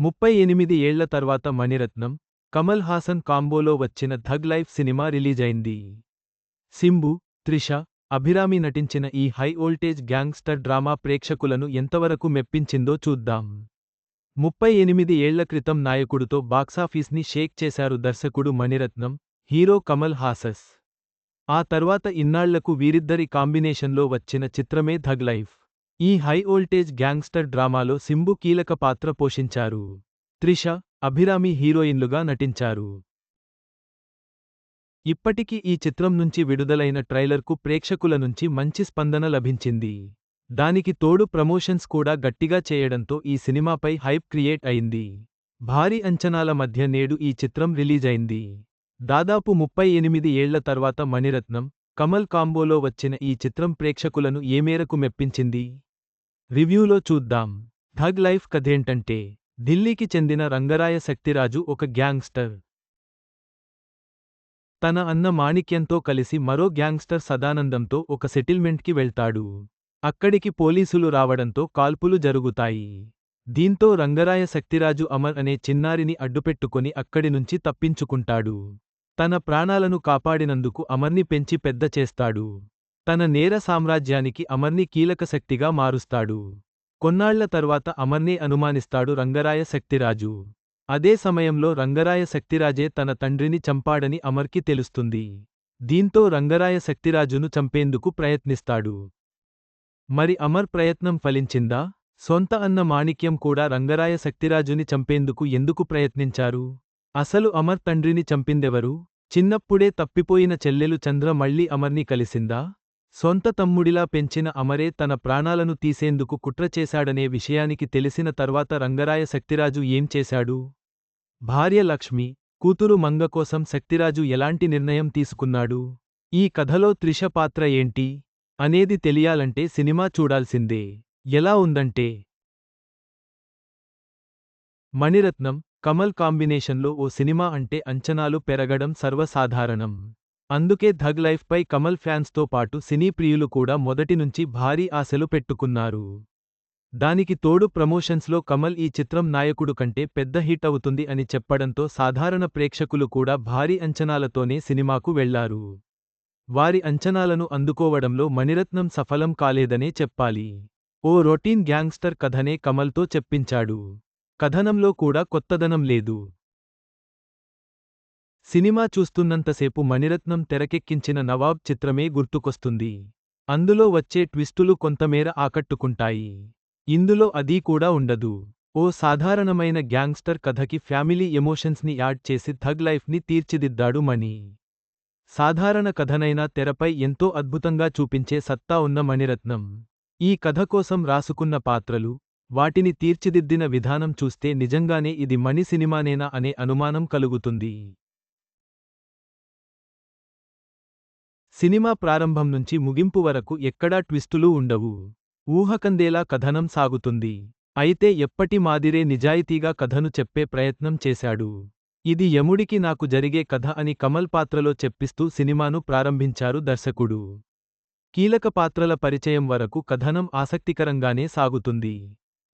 ముప్పై ఎనిమిది ఏళ్ళ తర్వాత మణిరత్నం కమల్ హాసన్ కాంబోలో వచ్చిన థగ్ లైఫ్ సినిమా రిలీజైంది. సింబు త్రిష అభిరామి నటించిన ఈ హై వోల్టేజ్ గ్యాంగ్స్టర్ డ్రామా ప్రేక్షకులను ఎంతవరకు మెప్పించిందో చూద్దాం. ముప్పై ఎనిమిది ఏళ్ళ క్రితం నాయకుడుతో బాక్సాఫీస్ని షేక్ చేశారు దర్శకుడు మణిరత్నం హీరో కమల్ హాసస్. ఆ తర్వాత ఇన్నాళ్ళకు వీరిద్దరి కాంబినేషన్లో వచ్చిన చిత్రమే థగ్ లైఫ్. ఈ హై వోల్టేజ్ గ్యాంగ్స్టర్ డ్రామాలో సింబు కీలక పాత్ర పోషించారు. త్రిష అభిరామి హీరోయిన్లుగా నటించారు. ఇప్పటికీ ఈ చిత్రం నుంచి విడుదలైన ట్రైలర్కు ప్రేక్షకుల నుంచి మంచి స్పందన లభించింది. దానికి తోడు ప్రమోషన్స్ కూడా గట్టిగా చేయడంతో ఈ సినిమాపై హైప్ క్రియేట్ అయింది. భారీ అంచనాల మధ్య నేడు ఈ చిత్రం రిలీజైంది. దాదాపు ముప్పై ఎనిమిది ఏళ్ళ తర్వాత మణిరత్నం కమల్ కాంబోలో వచ్చిన ఈ చిత్రం ప్రేక్షకులను ఏ మేరకు మెప్పించింది? రివ్యూలో చూద్దాం. థగ్ లైఫ్ కథేంటంటే ఢిల్లీకి చెందిన రంగరాయ శక్తిరాజు ఒక గ్యాంగ్స్టర్. తన అన్న మాణిక్యంతో కలిసి మరో గ్యాంగ్స్టర్ సదానందంతో ఒక సెటిల్మెంట్కి వెళ్తాడు. అక్కడికి పోలీసులు రావడంతో కాల్పులు జరుగుతాయి. దీంతో రంగరాయ శక్తిరాజు అమర్ అనే చిన్నారిని అడ్డుపెట్టుకుని అక్కడి నుంచి తప్పించుకుంటాడు. తన ప్రాణాలను కాపాడినందుకు అమర్ని పెంచి పెద్ద చేస్తాడు. తన నేర సామ్రాజ్యానికి అమర్ని కీలక శక్తిగా మారుస్తాడు. కొన్నాళ్ళ తర్వాత అమర్నే అనుమానిస్తాడు రంగరాయ శక్తిరాజు. అదే సమయంలో రంగరాయ శక్తిరాజే తన తండ్రిని చంపాడని అమర్కి తెలుస్తుంది. దీంతో రంగరాయ శక్తిరాజును చంపేందుకు ప్రయత్నిస్తాడు. మరి అమర్ ప్రయత్నం ఫలించిందా? సొంత అన్న మాణిక్యం కూడా రంగరాయ శక్తిరాజుని చంపేందుకు ఎందుకు ప్రయత్నించారు? అసలు అమర్ తండ్రిని చంపిందెవరు? చిన్నప్పుడే తప్పిపోయిన చెల్లెలు చంద్ర మళ్ళీ అమర్ని కలిసిందా? సొంత తమ్ముడిలా పెంచిన అమరే తన ప్రాణాలను తీసేందుకు కుట్ర చేశాడనే విషయానికి తెలిసిన తర్వాత రంగరాయ శక్తిరాజు ఏం చేశాడు? భార్య లక్ష్మి కూతురు మంగ కోసం శక్తిరాజు ఎలాంటి నిర్ణయం తీసుకున్నాడు? ఈ కథలో త్రిష పాత్ర ఏంటి? అనేది తెలియాలంటే సినిమా చూడాల్సిందే. ఎలా ఉందంటే మణిరత్నం కమల్ కాంబినేషన్లో ఓ సినిమా అంటే అంచనాలు పెరగడం సర్వసాధారణం. అందుకే ధగ్ లైఫ్పై కమల్ ఫ్యాన్స్తో పాటు సినీ ప్రియులు కూడా మొదటి నుంచి భారీ ఆశలు పెట్టుకున్నారు. దానికి తోడు ప్రమోషన్స్లో కమల్ ఈ చిత్రం నాయకుడు కంటే పెద్ద హిట్ అవుతుంది అని చెప్పడంతో సాధారణ ప్రేక్షకులు కూడా భారీ అంచనాలతోనే సినిమాకు వెళ్ళారు. వారి అంచనాలను అందుకోవడంలో మణిరత్నం సఫలం కాలేదనే చెప్పాలి. ఓ రొటీన్ గ్యాంగ్స్టర్ కథనే కమల్తో చెప్పించాడు. కథనంలో కూడా కొత్తదనం లేదు. సినిమా చూస్తున్నంతసేపు మణిరత్నం తెరకెక్కించిన నవాబ్ చిత్రమే గుర్తుకొస్తుంది. అందులో వచ్చే ట్విస్టులు కొంతమేర ఆకట్టుకుంటాయి. ఇందులో అదీ కూడా ఉండదు. ఓ సాధారణమైన గ్యాంగ్స్టర్ కథకి ఫ్యామిలీ ఎమోషన్స్ని యాడ్ చేసి థగ్ లైఫ్ని తీర్చిదిద్దాడు మణి. సాధారణ కథనైనా తెరపై ఎంతో అద్భుతంగా చూపించే సత్తా ఉన్న మణిరత్నం. ఈ కథ కోసం రాసుకున్న పాత్రలు వాటిని తీర్చిదిద్దిన విధానం చూస్తే నిజంగానే ఇది మణి సినిమానేనా అనే అనుమానం కలుగుతుంది. సినిమా ప్రారంభం నుంచి ముగింపు వరకు ఎక్కడా ట్విస్టులు ఉండవు. ఊహకందేలా కథనం సాగుతుంది. అయితే ఎప్పటి మాదిరే నిజాయితీగా కథను చెప్పే ప్రయత్నం చేశాడు. ఇది యముడికి నాకు జరిగే కథ అని కమల్ పాత్రలో చెప్పిస్తూ సినిమాను ప్రారంభించారు దర్శకుడు. కీలక పాత్రల పరిచయం వరకు కథనం ఆసక్తికరంగానే సాగుతుంది.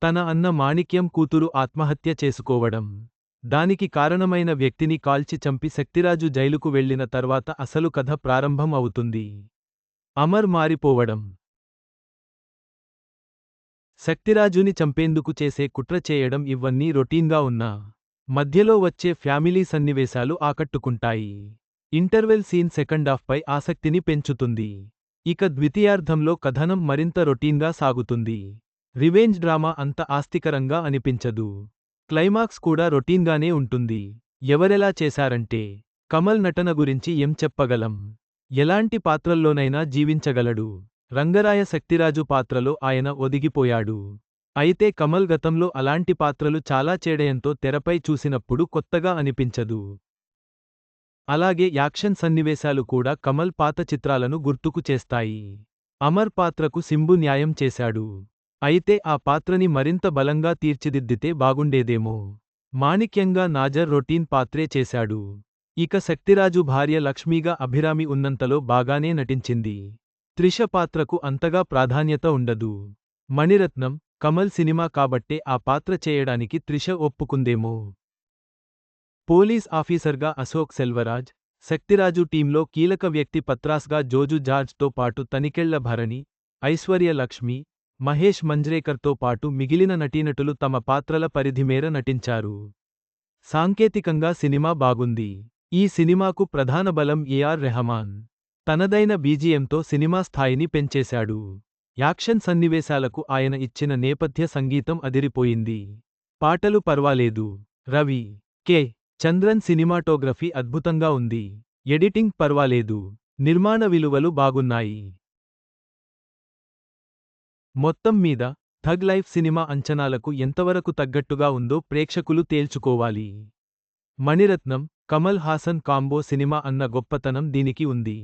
తన అన్న మాణిక్యం కూతురు ఆత్మహత్య చేసుకోవడం. దానికి కారణమైన వ్యక్తిని కాల్చి చంపి శక్తిరాజు జైలుకు వెళ్ళిన తర్వాత అసలు కథ ప్రారంభం అవుతుంది. అమర్ మారిపోవడం. శక్తిరాజుని చంపేందుకు చేసే కుట్ర చేయడం ఇవన్నీ రొటీన్గా ఉన్నా మధ్యలో వచ్చే ఫ్యామిలీ సన్నివేశాలు ఆకట్టుకుంటాయి. ఇంటర్వెల్ సీన్ సెకండాఫ్పై ఆసక్తిని పెంచుతుంది. ఇక ద్వితీయార్ధంలో కథనం మరింత రొటీన్గా సాగుతుంది. రివెంజ్ డ్రామా అంత ఆస్తికరంగా అనిపించదు. క్లైమాక్స్ కూడా రొటీన్గానే ఉంటుంది. ఎవరెలా చేశారంటే కమల్ నటన గురించి ఏం చెప్పగలం? ఎలాంటి పాత్రల్లోనైనా జీవించగలడు. రంగరాయ శక్తిరాజు పాత్రలో ఆయన ఒదిగిపోయాడు. అయితే కమల్ గతంలో అలాంటి పాత్రలు చాలా చేడయంతో తెరపై చూసినప్పుడు కొత్తగా అనిపించదు. అలాగే యాక్షన్ సన్నివేశాలు కూడా కమల్ పాత చిత్రాలను గుర్తుకు చేస్తాయి. అమర్ పాత్రకు సింబు న్యాయం చేశాడు. అయితే ఆ పాత్రని మరింత బలంగా తీర్చిదిద్దితే బాగుండేదేమో. మాణిక్యంగా నాజర్ రొటీన్ పాత్రే చేశాడు. ఇక శక్తిరాజు భార్య లక్ష్మీగా అభిరామి ఉన్నంతలో బాగానే నటించింది. త్రిష పాత్రకు అంతగా ప్రాధాన్యత ఉండదు. మణిరత్నం కమల్ సినిమా కాబట్టే ఆ పాత్ర చేయడానికి త్రిష ఒప్పుకుందేమో. పోలీస్ ఆఫీసర్గా అశోక్ సెల్వరాజ్ శక్తిరాజు టీంలో కీలక వ్యక్తి పత్రాస్గా జోజు జార్జ్తో పాటు తనికెళ్ళ భరణి ఐశ్వర్య లక్ష్మి మహేష్ మంజ్రేకర్తో పాటు మిగిలిన నటీనటులు తమ పాత్రల పరిధిమేర నటించారు. సాంకేతికంగా సినిమా బాగుంది. ఈ సినిమాకు ప్రధాన బలం ఏఆర్ రెహమాన్. తనదైన బీజిఎంతో సినిమా స్థాయిని పెంచేశాడు. యాక్షన్ సన్నివేశాలకు ఆయన ఇచ్చిన నేపథ్య సంగీతం అదిరిపోయింది. పాటలు పర్వాలేదు. రవి కె. చంద్రన్ సినిమాటోగ్రఫీ అద్భుతంగా ఉంది. ఎడిటింగ్ పర్వాలేదు. నిర్మాణ విలువలు బాగున్నాయి. మొత్తం మీద థగ్ లైఫ్ సినిమా అంచనాలకు ఎంతవరకు తగ్గట్టుగా ఉందో ప్రేక్షకులు తేల్చుకోవాలి. మణిరత్నం కమల్ హాసన్ కాంబో సినిమా అన్న గొప్పతనం దీనికి ఉంది.